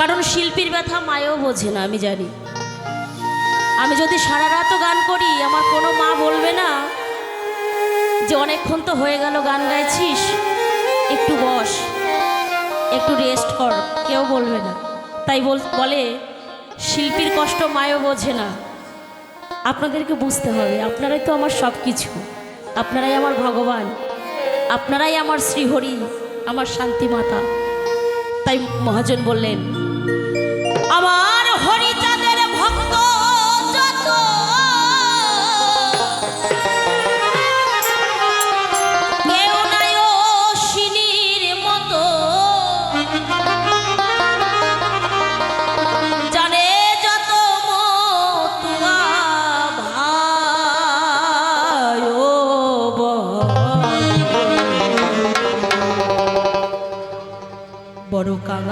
কারণ শিল্পীর ব্যথা মায়ও বোঝে না, আমি জানি। আমি যদি সারা রাতও গান করি, আমার কোনো মা বলবে না যে অনেকক্ষণ তো হয়ে গেল গান গাইছিস, একটু বস, একটু রেস্ট কর, কেউ বলবে না। তাই বলে শিল্পীর কষ্ট মায়ও বোঝে না। আপনাদেরকে বুঝতে হবে, আপনারাই তো আমার সব কিছু আপনারাই আমার ভগবান, আপনারাই আমার শ্রীহরি, আমার শান্তি মাতা তাই মহাজন বললেন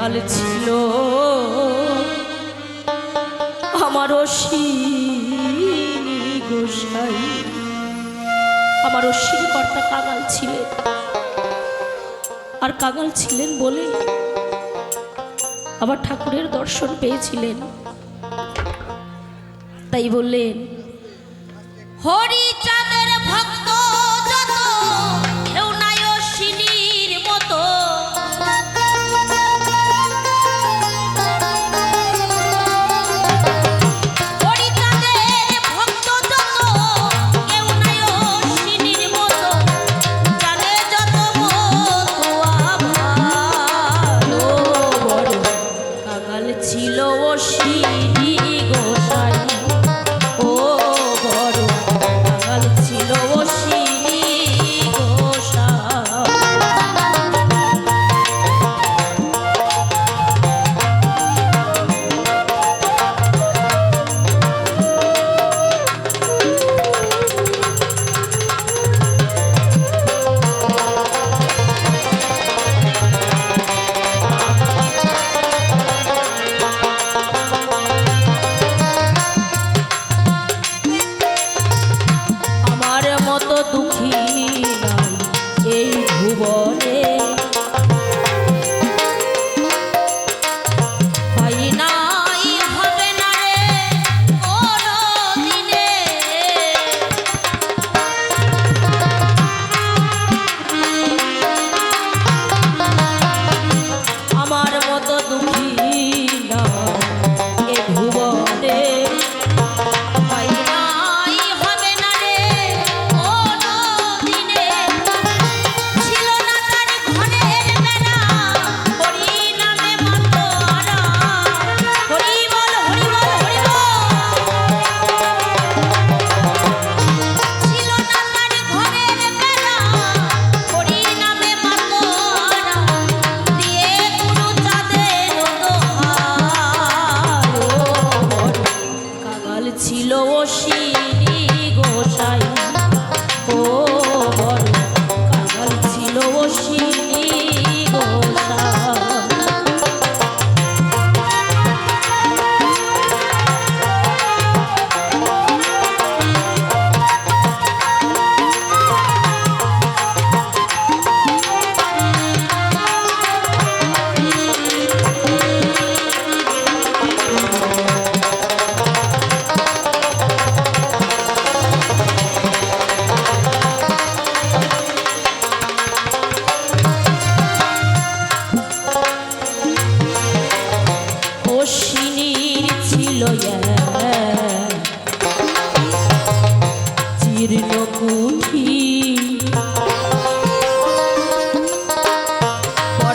কাঙাল ছিল। আমার গোসাই, আমার অশ্বিনী কর্তা কাঙাল ছিলেন। আর কাঙাল ছিলেন বলে আবার ঠাকুরের দর্শন পেয়েছিলেন। তাই বললেন হরিচাঁদের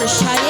shot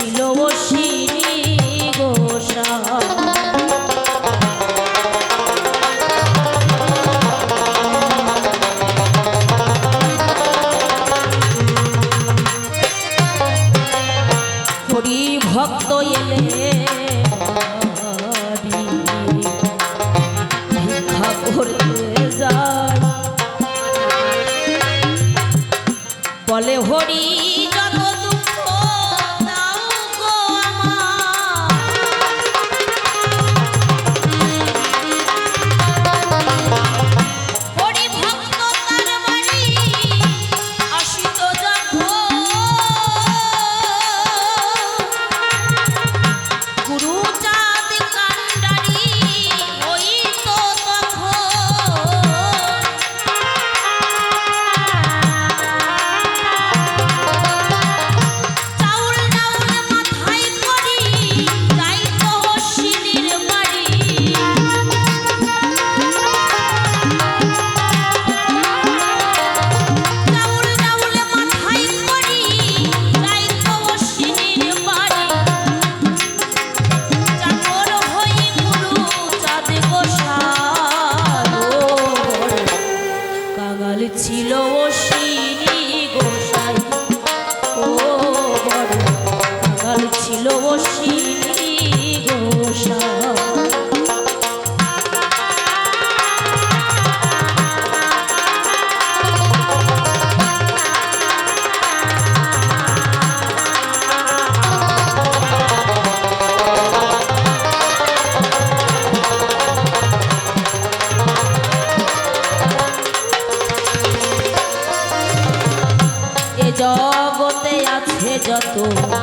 ছিল শিনি গোসা ভক্ত এলে যায়। বলে হরি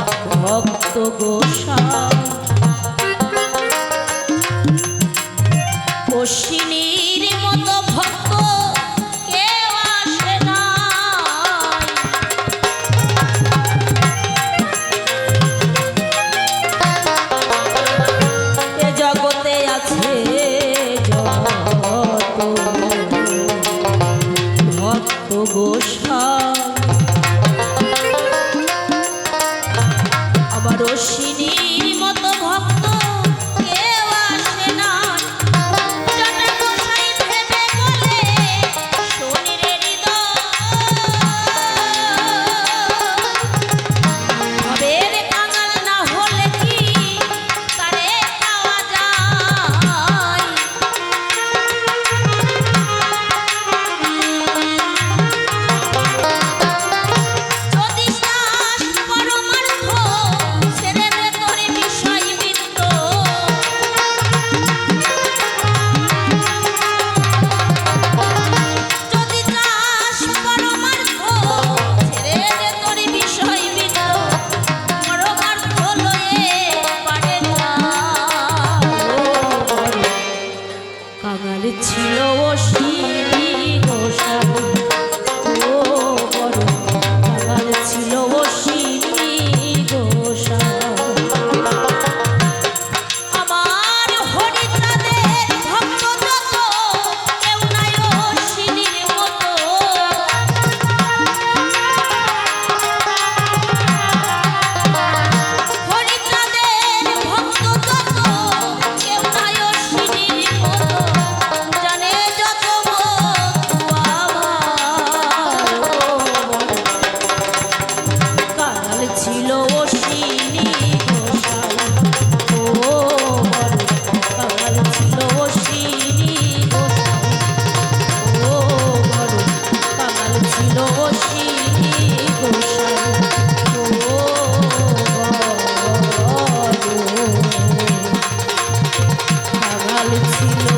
ভক্ত গোসাই। অশ্বিনীর মতো ভক্ত কেউ আসে না জগতে আছে ভক্ত গোস 起了我心。Alucino.